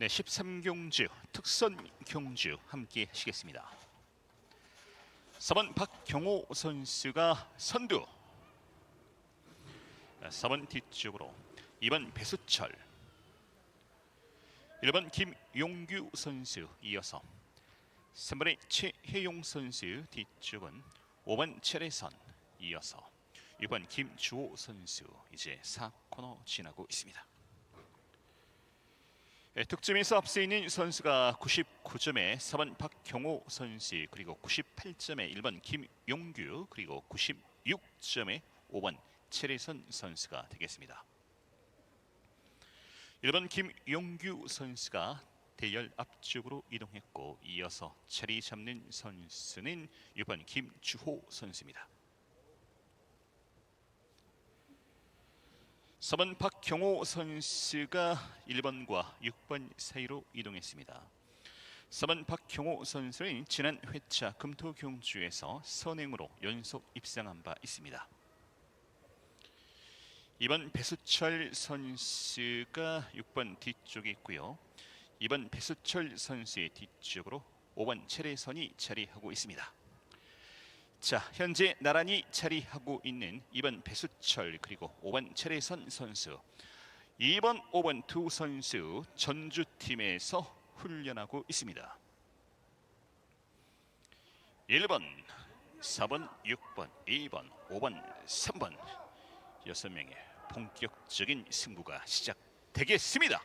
네, 13경주 특선 경주 함께 하시겠습니다. 4번 박경호 선수가 선두 4번 뒤쪽으로 2번 배수철 1번 김용규 선수 이어서 3번의 최혜용 선수 뒤쪽은 5번 최래선 이어서 6번 김주호 선수 이제 4코너 지나고 있습니다. 네, 득점에서 앞서 있는 선수가 99점의 4번 박경호 선수 그리고 98점의 1번 김용규 그리고 96점의 5번 최래선 선수가 되겠습니다. 1번 김용규 선수가 대열 앞쪽으로 이동했고 이어서 자리 잡는 선수는 6번 김주호 선수입니다. 4번 박경호 선수가 1번과 6번 사이로 이동했습니다. 4번 박경호 선수는 지난 회차 금토 경주에서 선행으로 연속 입상한 바 있습니다. 2번 배수철 선수가 6번 뒤쪽에 있고요. 2번 배수철 선수의 뒤쪽으로 5번 체레선이 자리하고 있습니다. 자, 현재 나란히 자리하고 있는 2번 배수철 그리고 5번 체레선 선수. 2번, 5번 두 선수 전주팀에서 훈련하고 있습니다. 1번, 4번, 6번, 2번, 5번, 3번 여섯 명의 본격적인 승부가 시작되겠습니다.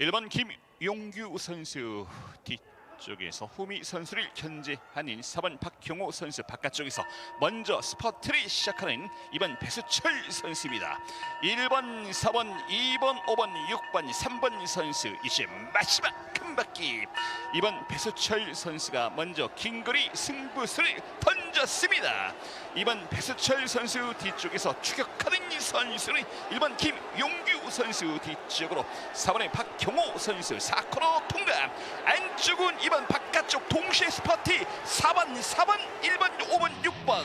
1번 김용규 선수 뒤 쪽에서 후미 선수를 견제하는 4번 박경호 선수 바깥쪽에서 먼저 스퍼트를 시작하는 2번 배수철 선수입니다. 1번, 4번, 2번, 5번, 6번, 3번 선수 이제 마지막 큰 바퀴 2번 배수철 선수가 먼저 긴거리 승부수를 던졌습니다. 2번 배수철 선수 뒤쪽에서 추격하는 이 선수는 1번 김용규 선수 뒤쪽으로 4번의 박경호 선수 4코너 통과. 안쪽은 2번 바깥쪽 동시에 스퍼트 4번 4번 1번 5번 6번.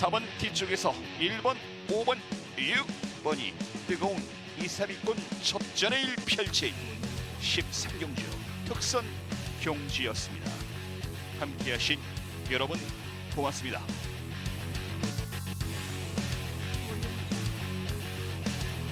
4번 뒤쪽에서 1번 5번 6번이 뜨거운 이사비권 접전을 펼친 13경주 특선 경주였습니다. 함께하신 여러분 고맙습니다